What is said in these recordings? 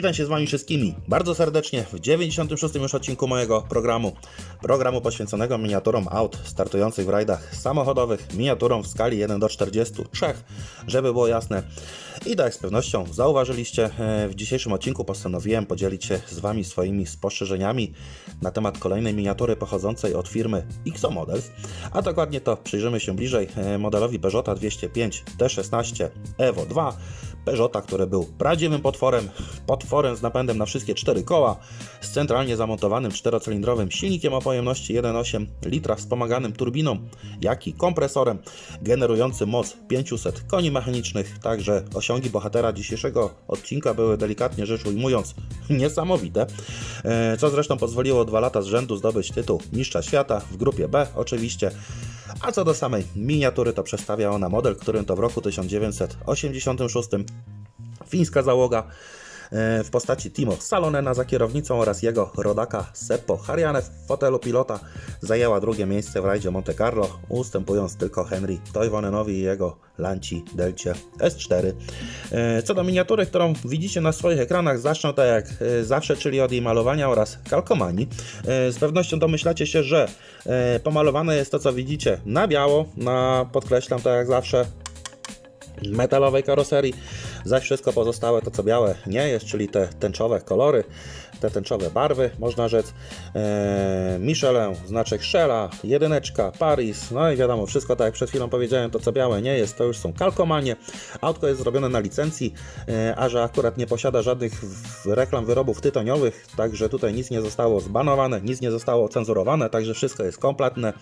Witam się z Wami wszystkimi bardzo serdecznie w 96. już odcinku mojego programu. Programu poświęconego miniaturom aut startujących w rajdach samochodowych, miniaturom w skali 1 do 43, żeby było jasne. I tak z pewnością zauważyliście, e, w dzisiejszym odcinku postanowiłem podzielić się z Wami swoimi spostrzeżeniami na temat kolejnej miniatury pochodzącej od firmy XO Models, a dokładnie to przyjrzymy się bliżej e, modelowi Peugeota 205 T16 Evo 2, Peugeota, który był prawdziwym potworem, potworem z napędem na wszystkie cztery koła, z centralnie zamontowanym czterocylindrowym silnikiem o pojemności 1,8 litra wspomaganym turbiną, jak i kompresorem generującym moc 500 koni mechanicznych. Także osiągi bohatera dzisiejszego odcinka były delikatnie rzecz ujmując niesamowite, e, co zresztą pozwoliło dwa lata z rzędu zdobyć tytuł Mistrza Świata w grupie B oczywiście. A co do samej miniatury, to przedstawia ona model, którym to w roku 1986 fińska załoga w postaci Timo Salonena za kierownicą oraz jego rodaka Seppo Hariane w fotelu pilota zajęła drugie miejsce w rajdzie Monte Carlo, ustępując tylko Henry Toivonenowi i jego Lanci Delcie S4. E, Co do miniatury, którą widzicie na swoich ekranach, zacznę tak jak e, zawsze, czyli od jej malowania oraz kalkomanii. E, Z pewnością domyślacie się, że e, pomalowane jest to, co widzicie na biało, na podkreślam tak jak zawsze metalowej karoserii, zaś wszystko pozostałe to co białe nie jest, czyli te tęczowe kolory, te tęczowe barwy, można rzec. Eee, Michelin, znaczek Shella, jedyneczka, Paris, no i wiadomo, wszystko tak jak przed chwilą powiedziałem, to co białe nie jest, to już są kalkomanie. Autko jest zrobione na licencji, e, a że akurat nie posiada żadnych reklam wyrobów tytoniowych, także tutaj nic nie zostało zbanowane, nic nie zostało cenzurowane, także wszystko jest kompletne,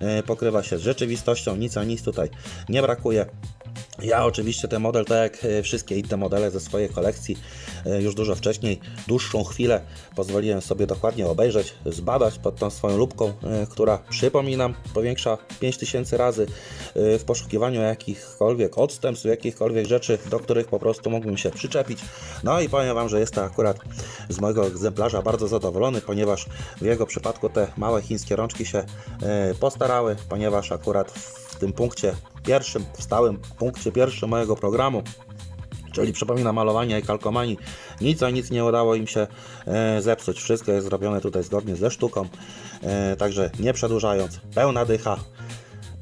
e, pokrywa się z rzeczywistością, nic a nic tutaj nie brakuje. Ja oczywiście ten model, tak jak e, wszystkie inne modele ze swojej kolekcji, e, już dużo wcześniej, dłuższą chwilę pozwoliłem sobie dokładnie obejrzeć, zbadać pod tą swoją lupką, e, która przypominam, powiększa 5000 razy e, w poszukiwaniu jakichkolwiek odstępstw, jakichkolwiek rzeczy, do których po prostu mógłbym się przyczepić. No i powiem Wam, że jest to akurat z mojego egzemplarza bardzo zadowolony, ponieważ w jego przypadku te małe chińskie rączki się e, postarały, ponieważ akurat w tym punkcie pierwszym, w stałym punkcie pierwszym mojego programu, czyli przypomina malowania i kalkomanii, nic a nic nie udało im się e, zepsuć. Wszystko jest zrobione tutaj zgodnie ze sztuką, e, także nie przedłużając, pełna dycha,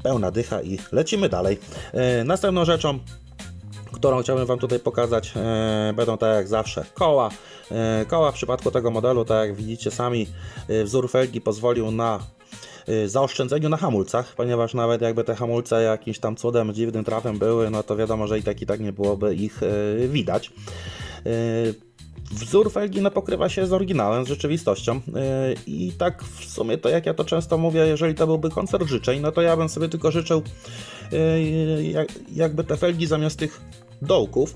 pełna dycha i lecimy dalej. E, następną rzeczą, którą chciałbym Wam tutaj pokazać, e, będą tak jak zawsze koła. E, koła w przypadku tego modelu, tak jak widzicie sami, e, wzór felgi pozwolił na zaoszczędzeniu na hamulcach, ponieważ nawet jakby te hamulce jakimś tam cudem, dziwnym trafem były, no to wiadomo, że i tak i tak nie byłoby ich e, widać. E, Wzór felgi no, pokrywa się z oryginałem, z rzeczywistością i tak w sumie to jak ja to często mówię, jeżeli to byłby koncert życzeń, no to ja bym sobie tylko życzył jak- jakby te felgi zamiast tych dołków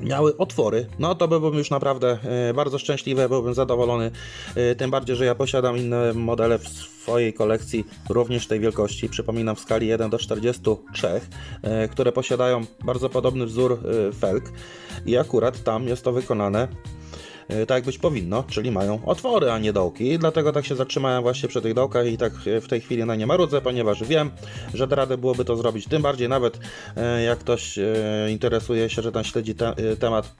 miały otwory, no to byłbym już naprawdę e, bardzo szczęśliwy, byłbym zadowolony. E, tym bardziej, że ja posiadam inne modele w swojej kolekcji, również tej wielkości, przypominam w skali 1 do 43, e, które posiadają bardzo podobny wzór felg i akurat tam jest to wykonane tak jak być powinno, czyli mają otwory, a nie dołki. Dlatego tak się zatrzymałem właśnie przy tych dołkach i tak e, w tej chwili na nie marudzę, ponieważ wiem, że radę byłoby to zrobić. Tym bardziej nawet e, jak ktoś e, interesuje się, że tam śledzi te, e, temat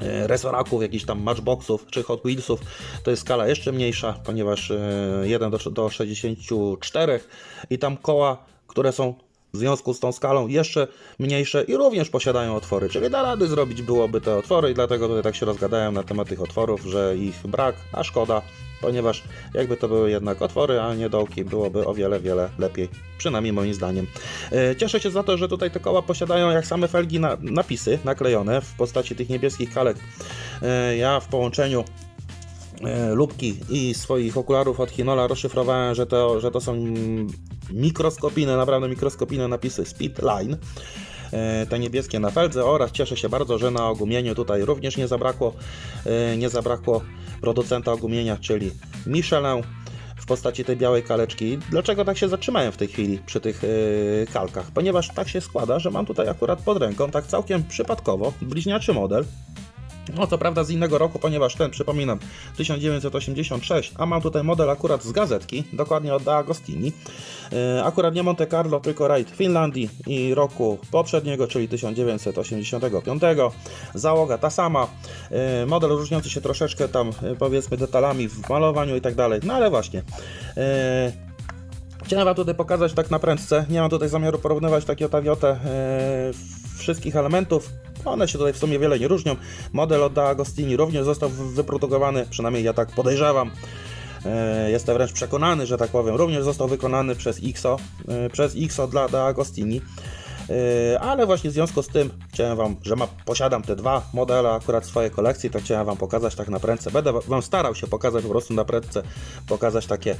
e, resoraków, jakichś tam matchboxów czy Hot Wheelsów, to jest skala jeszcze mniejsza, ponieważ e, 1 do, do 64 i tam koła, które są w związku z tą skalą jeszcze mniejsze i również posiadają otwory, czyli da rady zrobić byłoby te otwory i dlatego tutaj tak się rozgadałem na temat tych otworów, że ich brak, a szkoda, ponieważ jakby to były jednak otwory, a nie dołki, byłoby o wiele, wiele lepiej, przynajmniej moim zdaniem. E, Cieszę się za to, że tutaj te koła posiadają jak same felgi na, napisy naklejone w postaci tych niebieskich kalek. E, Ja w połączeniu e, lubki i swoich okularów od Hinola rozszyfrowałem, że to, że to są mikroskopijne, naprawdę mikroskopijne napisy Speedline. E, Te niebieskie na feldze oraz cieszę się bardzo, że na ogumieniu tutaj również nie zabrakło, e, nie zabrakło producenta ogumienia, czyli Michelin w postaci tej białej kaleczki. Dlaczego tak się zatrzymałem w tej chwili przy tych e, kalkach? Ponieważ tak się składa, że mam tutaj akurat pod ręką, tak całkiem przypadkowo, bliźniaczy model No co prawda z innego roku, ponieważ ten, przypominam, 1986, a mam tutaj model akurat z gazetki, dokładnie od Agostini. E, Akurat nie Monte Carlo, tylko rajd Finlandii i roku poprzedniego, czyli 1985. Załoga ta sama, e, model różniący się troszeczkę tam e, powiedzmy detalami w malowaniu i tak dalej, no ale właśnie. Chciałem Wam tutaj pokazać tak na prędce. Nie mam tutaj zamiaru porównywać takiego e, wszystkich elementów. One się tutaj w sumie wiele nie różnią. Model od Agostini również został wy- wyprodukowany, przynajmniej ja tak podejrzewam. E, Jestem wręcz przekonany, że tak powiem, również został wykonany przez XO, e, przez XO dla Agostini. E, Ale właśnie w związku z tym chciałem Wam, że ma, posiadam te dwa modele akurat w swojej kolekcji, to chciałem Wam pokazać tak na prędce. Będę Wam starał się pokazać po prostu na prędce, pokazać takie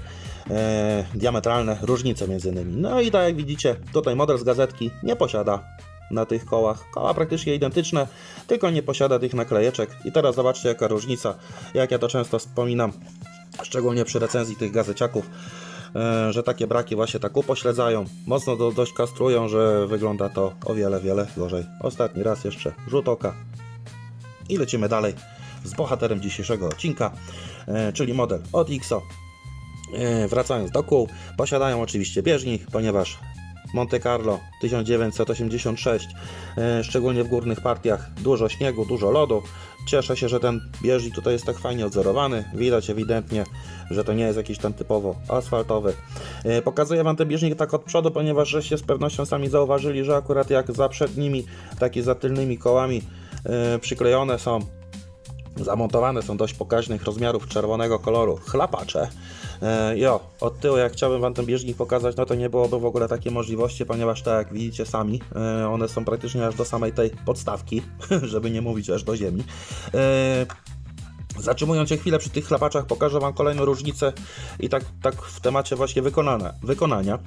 e, diametralne różnice między nimi. No i tak jak widzicie, tutaj model z gazetki nie posiada na tych kołach. Koła praktycznie identyczne, tylko nie posiada tych naklejeczek. I teraz zobaczcie jaka różnica, jak ja to często wspominam, szczególnie przy recenzji tych gazeciaków, e, że takie braki właśnie tak upośledzają, mocno do, dość kastrują, że wygląda to o wiele, wiele gorzej. Ostatni raz jeszcze rzut oka i lecimy dalej z bohaterem dzisiejszego odcinka, e, czyli model od XO. E, Wracając do kół, posiadają oczywiście bieżnik, ponieważ Monte Carlo 1986, e, szczególnie w górnych partiach, dużo śniegu, dużo lodu. Cieszę się, że ten bieżnik tutaj jest tak fajnie odzorowany. Widać ewidentnie, że to nie jest jakiś tam typowo asfaltowy. E, Pokazuję Wam ten bieżnik tak od przodu, ponieważ żeście z pewnością sami zauważyli, że akurat jak za przednimi, tak i za tylnymi kołami e, przyklejone są Zamontowane są dość pokaźnych rozmiarów czerwonego koloru chlapacze. E, jo, od tyłu jak chciałbym Wam ten bieżnik pokazać, no to nie byłoby w ogóle takiej możliwości, ponieważ tak jak widzicie sami, e, one są praktycznie aż do samej tej podstawki, żeby nie mówić aż do ziemi. E, Zatrzymując się chwilę przy tych chlapaczach, pokażę Wam kolejną różnicę i tak, tak w temacie właśnie wykonania. wykonania.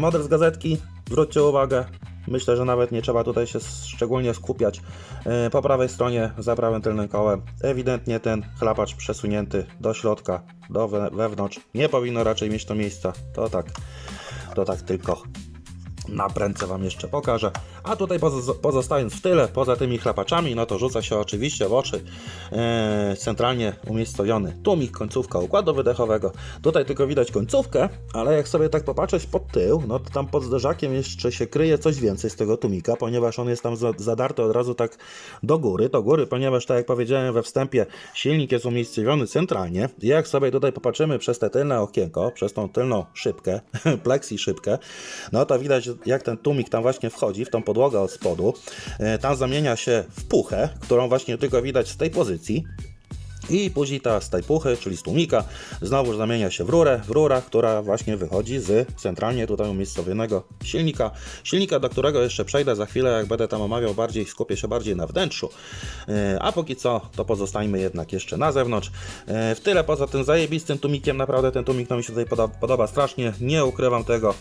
Model z gazetki, zwróćcie uwagę, myślę, że nawet nie trzeba tutaj się szczególnie skupiać. E, Po prawej stronie za prawym tylnym kołem ewidentnie ten chlapacz przesunięty do środka, do we, wewnątrz. Nie powinno raczej mieć to miejsca. To tak, to tak tylko na prędce Wam jeszcze pokażę. A tutaj pozo- pozostając w tyle, poza tymi chlapaczami, no to rzuca się oczywiście w oczy e, centralnie umiejscowiony tłumik, końcówka układu wydechowego. Tutaj tylko widać końcówkę, ale jak sobie tak popatrzeć pod tył, no to tam pod zderzakiem jeszcze się kryje coś więcej z tego tłumika, ponieważ on jest tam za- zadarty od razu tak do góry, do góry, ponieważ tak jak powiedziałem we wstępie, silnik jest umiejscowiony centralnie. Jak sobie tutaj popatrzymy przez te tylne okienko, przez tą tylną szybkę, plexi szybkę, no to widać jak ten tłumik tam właśnie wchodzi w tą podłogę od spodu. E, Tam zamienia się w puchę, którą właśnie tylko widać z tej pozycji. I później ta z tej puchy, czyli z tłumika, znowu zamienia się w rurę, w rura, która właśnie wychodzi z centralnie tutaj umiejscowionego silnika. Silnika, do którego jeszcze przejdę za chwilę, jak będę tam omawiał bardziej, skupię się bardziej na wnętrzu. E, A póki co, to pozostańmy jednak jeszcze na zewnątrz. E, W tyle poza tym zajebistym tłumikiem, naprawdę ten tłumik mi się tutaj podoba, podoba strasznie, nie ukrywam tego.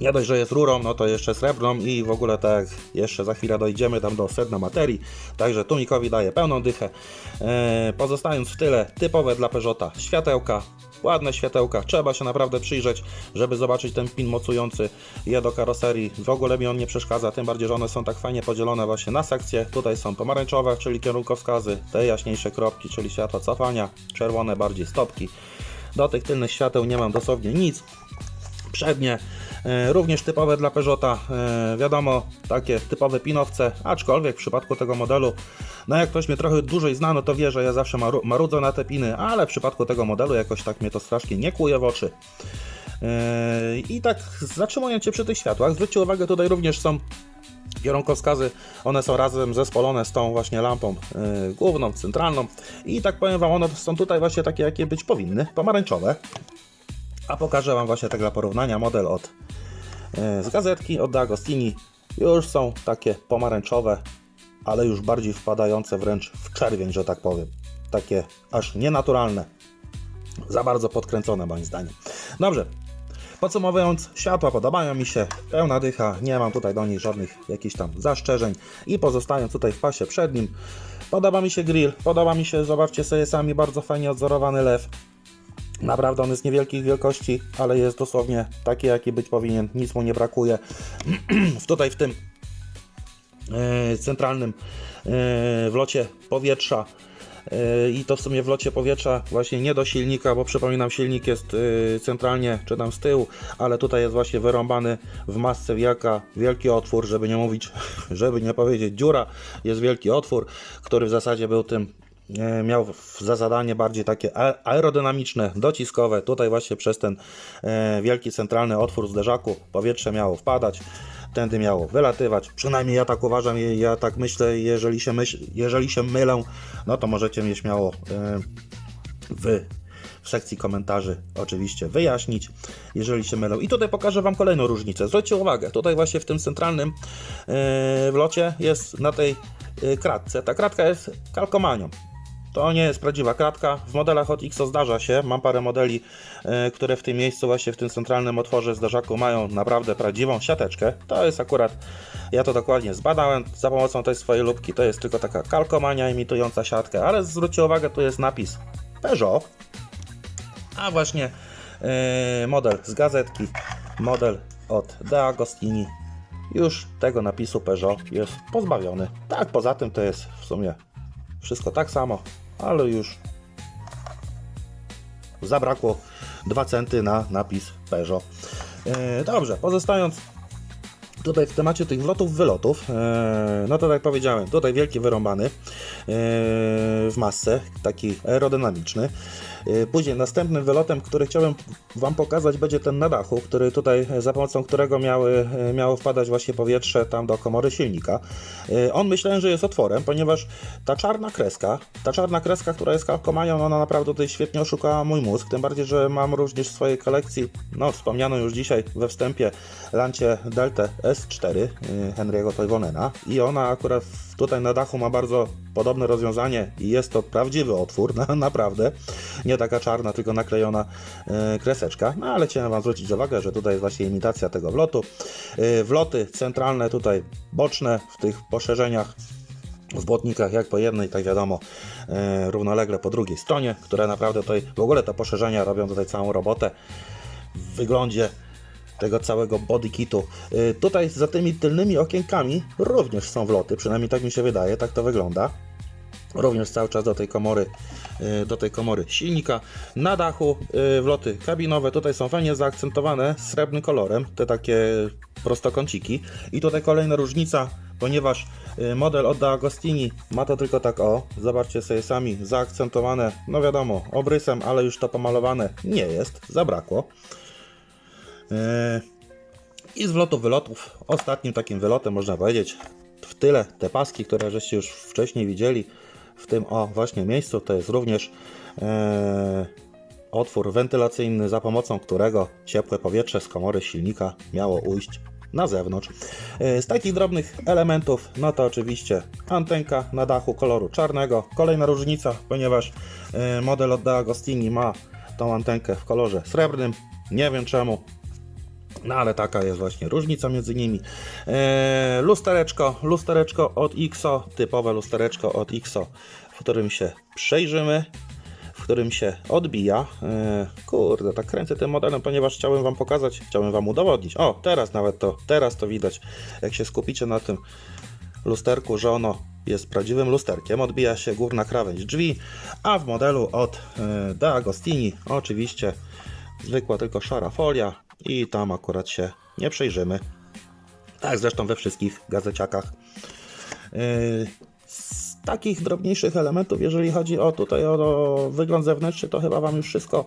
Nie dość, że jest rurą, no to jeszcze srebrną i w ogóle tak jeszcze za chwilę dojdziemy tam do sedna materii, także tłumikowi daje pełną dychę. E, pozostając w tyle, typowe dla Peugeota światełka, ładne światełka, trzeba się naprawdę przyjrzeć, żeby zobaczyć ten pin mocujący je do karoserii. W ogóle mi on nie przeszkadza, tym bardziej, że one są tak fajnie podzielone właśnie na sekcje. Tutaj są pomarańczowe, czyli kierunkowskazy, te jaśniejsze kropki, czyli światła cofania, czerwone bardziej stopki. Do tych tylnych świateł nie mam dosłownie nic przednie, e, również typowe dla Peugeota, e, wiadomo, takie typowe pinowce, aczkolwiek w przypadku tego modelu, no jak ktoś mnie trochę dłużej zna, no to wie, że ja zawsze maru marudzę na te piny, ale w przypadku tego modelu jakoś tak mnie to strasznie nie kłuje w oczy. E, I tak zatrzymując się przy tych światłach, zwróćcie uwagę, tutaj również są kierunkowskazy, one są razem zespolone z tą właśnie lampą główną, centralną i tak powiem Wam, one są tutaj właśnie takie, jakie być powinny, pomarańczowe. A pokażę Wam właśnie tak dla porównania model od e, z gazetki od D'Agostini. Już są takie pomarańczowe, ale już bardziej wpadające wręcz w czerwień, że tak powiem. Takie aż nienaturalne. Za bardzo podkręcone moim zdaniem. Dobrze. Podsumowując, światła podobają mi się, pełna dycha, nie mam tutaj do nich żadnych jakichś tam zastrzeżeń i pozostając tutaj w pasie przednim, podoba mi się grill, podoba mi się, zobaczcie sobie sami, bardzo fajnie odzorowany lew, Naprawdę on jest niewielkich wielkości, ale jest dosłownie taki, jaki być powinien. Nic mu nie brakuje. tutaj w tym e, centralnym e, wlocie powietrza. E, I to w sumie w locie powietrza właśnie nie do silnika, bo przypominam silnik jest centralnie czy tam z tyłu, ale tutaj jest właśnie wyrąbany w masce wielka, wielki otwór, żeby nie mówić, żeby nie powiedzieć dziura, jest wielki otwór, który w zasadzie był tym miał w- za zadanie bardziej takie aerodynamiczne, dociskowe. Tutaj właśnie przez ten e, wielki centralny otwór zderzaku powietrze miało wpadać, tędy miało wylatywać. Przynajmniej ja tak uważam, ja tak myślę. Jeżeli się, myśl, jeżeli się mylę, no to możecie mnie śmiało e, w, sekcji komentarzy oczywiście wyjaśnić, jeżeli się mylę. I tutaj pokażę Wam kolejną różnicę. Zwróćcie uwagę, tutaj właśnie w tym centralnym e, wlocie jest na tej e, kratce. Ta kratka jest kalkomanią. To nie jest prawdziwa kratka. W modelach od XO zdarza się. Mam parę modeli, e, które w tym miejscu, właśnie w tym centralnym otworze zdarzaku mają naprawdę prawdziwą siateczkę. To jest akurat, ja to dokładnie zbadałem za pomocą tej swojej lubki. To jest tylko taka kalkomania imitująca siatkę, ale zwróćcie uwagę, tu jest napis Peugeot. A właśnie e, model z gazetki, model od De Agostini. Już tego napisu Peugeot jest pozbawiony. Tak, poza tym to jest w sumie wszystko tak samo, ale już zabrakło 2 centy na napis Peugeot. E, dobrze, pozostając tutaj w temacie tych wlotów, wylotów, e, no to tak jak powiedziałem, tutaj wielki wyrąbany e, w masce, taki aerodynamiczny. E, Później następnym wylotem, który chciałem Wam pokazać, będzie ten na dachu, który tutaj, e, za pomocą którego miały, e, miało wpadać właśnie powietrze tam do komory silnika. On myślałem, że jest otworem, ponieważ ta czarna kreska, ta czarna kreska, która jest kalkomanią, ona naprawdę tutaj świetnie oszukała mój mózg, tym bardziej, że mam również w swojej kolekcji, no wspomnianą już dzisiaj we wstępie, Lancie Delta S4 y, Henry'ego Toivonena i ona akurat tutaj na dachu ma bardzo podobne rozwiązanie i jest to prawdziwy otwór, na, naprawdę, nie taka czarna, tylko naklejona y, kreseczka, no ale chciałem Wam zwrócić uwagę, że tutaj jest właśnie imitacja tego wlotu. Y, Wloty centralne tutaj boczne w tych poszerzeniach w błotnikach jak po jednej, tak wiadomo, e, równolegle po drugiej stronie, które naprawdę tutaj, w ogóle te poszerzenia robią tutaj całą robotę w wyglądzie tego całego body kitu. E, tutaj za tymi tylnymi okienkami również są wloty, przynajmniej tak mi się wydaje, tak to wygląda. Również cały czas do tej komory, e, do tej komory silnika. Na dachu e, wloty kabinowe, tutaj są fajnie zaakcentowane srebrnym kolorem, te takie prostokąciki. I tutaj kolejna różnica, ponieważ model od Agostini ma to tylko tak o, zobaczcie sobie sami, zaakcentowane, no wiadomo, obrysem, ale już to pomalowane nie jest, zabrakło. E, I z wlotów, wylotów, ostatnim takim wylotem można powiedzieć, w tyle te paski, które żeście już wcześniej widzieli, w tym o właśnie miejscu, to jest również e, otwór wentylacyjny, za pomocą którego ciepłe powietrze z komory silnika miało ujść na zewnątrz. E, Z takich drobnych elementów, no to oczywiście antenka na dachu koloru czarnego. Kolejna różnica, ponieważ e, model od De Agostini ma tą antenkę w kolorze srebrnym. Nie wiem czemu, no ale taka jest właśnie różnica między nimi. Eee, lustereczko, lustereczko od XO, typowe lustereczko od XO, w którym się przejrzymy, w którym się odbija. Eee, kurde, tak kręcę tym modelem, ponieważ chciałem Wam pokazać, chciałem Wam udowodnić. O, teraz nawet to, teraz to widać, jak się skupicie na tym lusterku, że ono jest prawdziwym lusterkiem. Odbija się górna krawędź drzwi, a w modelu od e, De Agostini oczywiście zwykła tylko szara folia i tam akurat się nie przejrzymy. Tak zresztą we wszystkich gazeciakach. Yy, Z takich drobniejszych elementów, jeżeli chodzi o tutaj o, wygląd zewnętrzny, to chyba Wam już wszystko,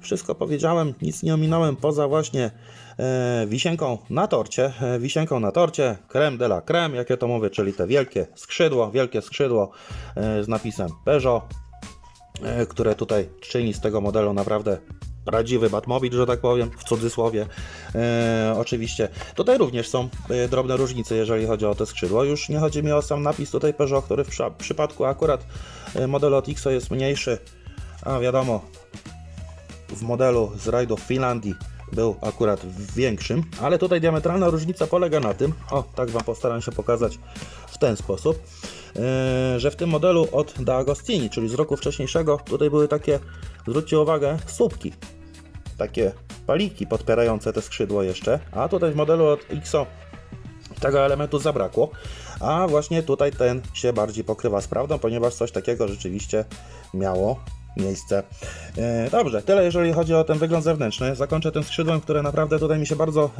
wszystko powiedziałem. Nic nie ominąłem poza właśnie e, wisienką na torcie. E, wisienką na torcie, creme de la creme, jak ja to mówię, czyli te wielkie skrzydło, wielkie skrzydło z napisem Peugeot które tutaj czyni z tego modelu naprawdę prawdziwy Batmobil, że tak powiem, w cudzysłowie. E, oczywiście tutaj również są e, drobne różnice, jeżeli chodzi o te skrzydło. Już nie chodzi mi o sam napis tutaj Peugeot, który w przy- przypadku akurat e, modelu od XO jest mniejszy, a wiadomo, w modelu z rajdów w Finlandii był akurat większym, ale tutaj diametralna różnica polega na tym, o tak Wam postaram się pokazać w ten sposób, e, że w tym modelu od Da Agostini, czyli z roku wcześniejszego, tutaj były takie, zwróćcie uwagę, słupki, takie paliki podpierające te skrzydło jeszcze, a tutaj w modelu od XO tego elementu zabrakło, a właśnie tutaj ten się bardziej pokrywa z prawdą, ponieważ coś takiego rzeczywiście miało miejsce. E, Dobrze, tyle jeżeli chodzi o ten wygląd zewnętrzny. Zakończę tym skrzydłem, które naprawdę tutaj mi się bardzo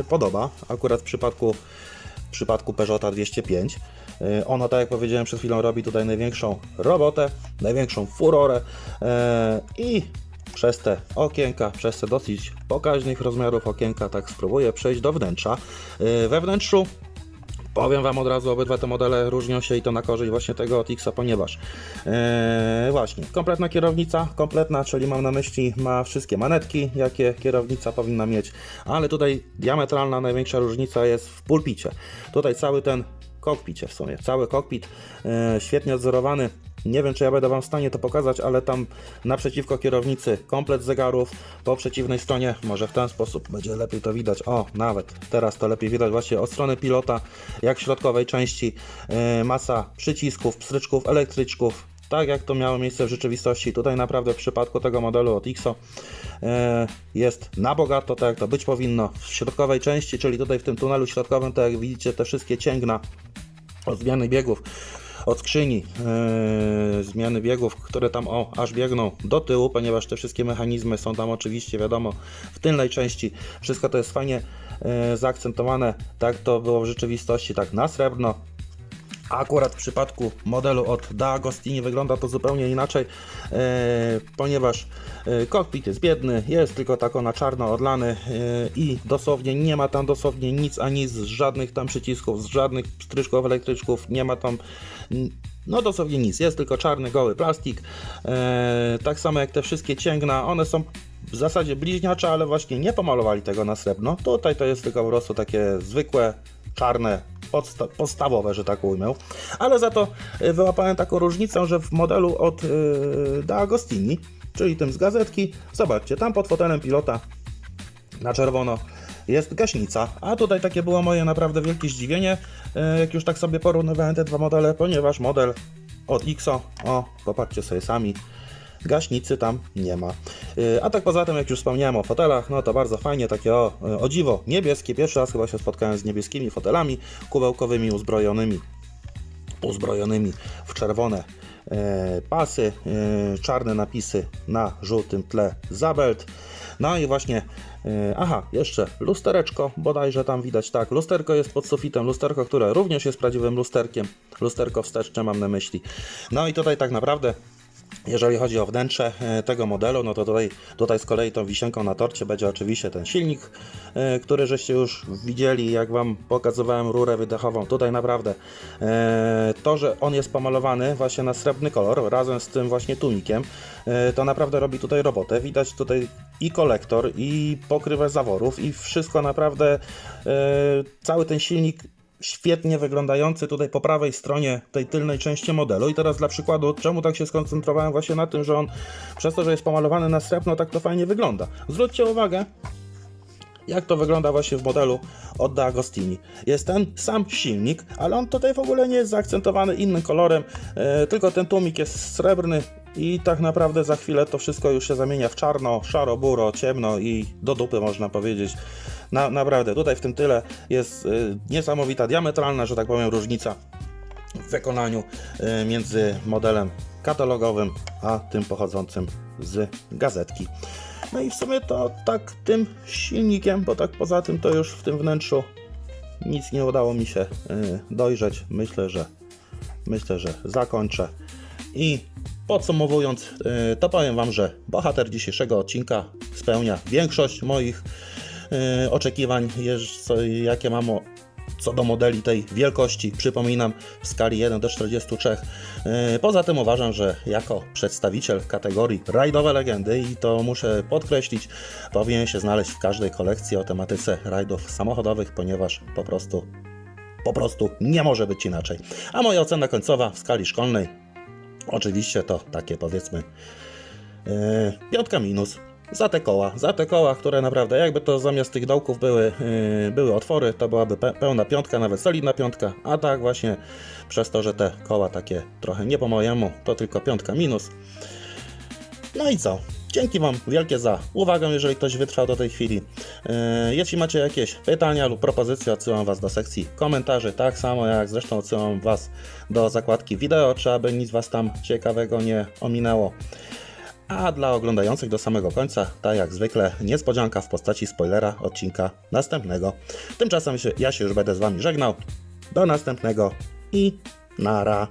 e, podoba, akurat w przypadku w przypadku Peugeota 205. E, Ono, tak jak powiedziałem przed chwilą, robi tutaj największą robotę, największą furorę i przez te okienka, przez te dosyć pokaźnych rozmiarów okienka, tak spróbuję przejść do wnętrza. E, We wnętrzu Powiem Wam od razu, obydwa te modele różnią się i to na korzyść właśnie tego od Xa, ponieważ e, właśnie, kompletna kierownica, kompletna, czyli mam na myśli, ma wszystkie manetki, jakie kierownica powinna mieć, ale tutaj diametralna największa różnica jest w pulpicie. Tutaj cały ten kokpicie w sumie, cały kokpit e, świetnie odzorowany. Nie wiem, czy ja będę Wam w stanie to pokazać, ale tam naprzeciwko kierownicy komplet zegarów, po przeciwnej stronie, może w ten sposób będzie lepiej to widać. O, nawet teraz to lepiej widać właśnie od strony pilota, jak w środkowej części. e, masa przycisków, pstryczków, elektryczków, tak jak to miało miejsce w rzeczywistości. Tutaj naprawdę w przypadku tego modelu od XO e, jest na bogato, tak jak to być powinno. W środkowej części, czyli tutaj w tym tunelu środkowym, tak jak widzicie, te wszystkie cięgna od zmiany biegów, od skrzyni, e, zmiany biegów, które tam o, aż biegną do tyłu, ponieważ te wszystkie mechanizmy są tam oczywiście, wiadomo, w tylnej części. Wszystko to jest fajnie e, zaakcentowane, tak to było w rzeczywistości, tak na srebrno. Akurat w przypadku modelu od D'Agostini wygląda to zupełnie inaczej, e, ponieważ e, kokpit jest biedny, jest tylko tako na czarno odlany e, i dosłownie nie ma tam dosłownie nic ani z żadnych tam przycisków, z żadnych stryczków elektryczków, nie ma tam no dosłownie nic, jest tylko czarny, goły plastik, tak samo jak te wszystkie cięgna, one są w zasadzie bliźniacze, ale właśnie nie pomalowali tego na srebrno, tutaj to jest tylko po prostu takie zwykłe, czarne, podsta podstawowe, że tak ujmę. Ale za to y, wyłapałem taką różnicę, że w modelu od yy, D'Agostini, czyli tym z gazetki, zobaczcie, tam pod fotelem pilota na czerwono jest gaśnica, a tutaj takie było moje naprawdę wielkie zdziwienie, y, jak już tak sobie porównywałem te dwa modele, ponieważ model od XO, o, popatrzcie sobie sami, gaśnicy tam nie ma. Yy, A tak poza tym, jak już wspomniałem o fotelach, no to bardzo fajnie, takie o, o dziwo niebieskie. Pierwszy raz chyba się spotkałem z niebieskimi fotelami kubełkowymi, uzbrojonymi, uzbrojonymi w czerwone yy, pasy, yy, czarne napisy na żółtym tle Zabelt. No i właśnie, yy, aha, jeszcze lustereczko, bodajże tam widać, tak, lusterko jest pod sufitem, lusterko, które również jest prawdziwym lusterkiem, lusterko wsteczne mam na myśli. No i tutaj tak naprawdę jeżeli chodzi o wnętrze e, tego modelu, no to tutaj, tutaj z kolei tą wisienką na torcie będzie oczywiście ten silnik, e, który żeście już widzieli, jak Wam pokazywałem rurę wydechową. Tutaj naprawdę e, to, że on jest pomalowany właśnie na srebrny kolor razem z tym właśnie tunikiem, to naprawdę robi tutaj robotę. Widać tutaj i kolektor, i pokrywę zaworów, i wszystko naprawdę, cały ten silnik świetnie wyglądający tutaj po prawej stronie tej tylnej części modelu. I teraz dla przykładu, czemu tak się skoncentrowałem właśnie na tym, że on przez to, że jest pomalowany na srebrno, tak to fajnie wygląda. Zwróćcie uwagę, jak to wygląda właśnie w modelu od D'Agostini. Jest ten sam silnik, ale on tutaj w ogóle nie jest zaakcentowany innym kolorem, e, tylko ten tłumik jest srebrny i tak naprawdę za chwilę to wszystko już się zamienia w czarno, szaro, buro, ciemno i do dupy można powiedzieć. Na, naprawdę, tutaj w tym tyle jest e, niesamowita, diametralna, że tak powiem, różnica w wykonaniu e, między modelem katalogowym a tym pochodzącym z gazetki. No i w sumie to tak tym silnikiem, bo tak poza tym to już w tym wnętrzu nic nie udało mi się y, dojrzeć. Myślę, że myślę, że zakończę. I podsumowując, y, to powiem Wam, że bohater dzisiejszego odcinka spełnia większość moich y, oczekiwań, jeż- co- jakie mam co do modeli tej wielkości, przypominam, w skali 1 do 43. Yy, Poza tym uważam, że jako przedstawiciel kategorii rajdowe legendy, i to muszę podkreślić, powinien się znaleźć w każdej kolekcji o tematyce rajdów samochodowych, ponieważ po prostu, po prostu nie może być inaczej. A moja ocena końcowa w skali szkolnej, oczywiście to takie powiedzmy yy, piątka minus. Za te koła, za te koła, które naprawdę, jakby to zamiast tych dołków były, yy, były otwory, to byłaby pe pełna piątka, nawet solidna piątka, a tak właśnie przez to, że te koła takie trochę nie po mojemu, to tylko piątka minus. No i co? Dzięki Wam wielkie za uwagę, jeżeli ktoś wytrwał do tej chwili. Yy, Jeśli macie jakieś pytania lub propozycje, odsyłam Was do sekcji komentarzy, tak samo jak zresztą odsyłam Was do zakładki wideo, czy aby nic Was tam ciekawego nie ominęło. A dla oglądających do samego końca, tak jak zwykle, niespodzianka w postaci spoilera odcinka następnego. Tymczasem ja się już będę z Wami żegnał. Do następnego i nara.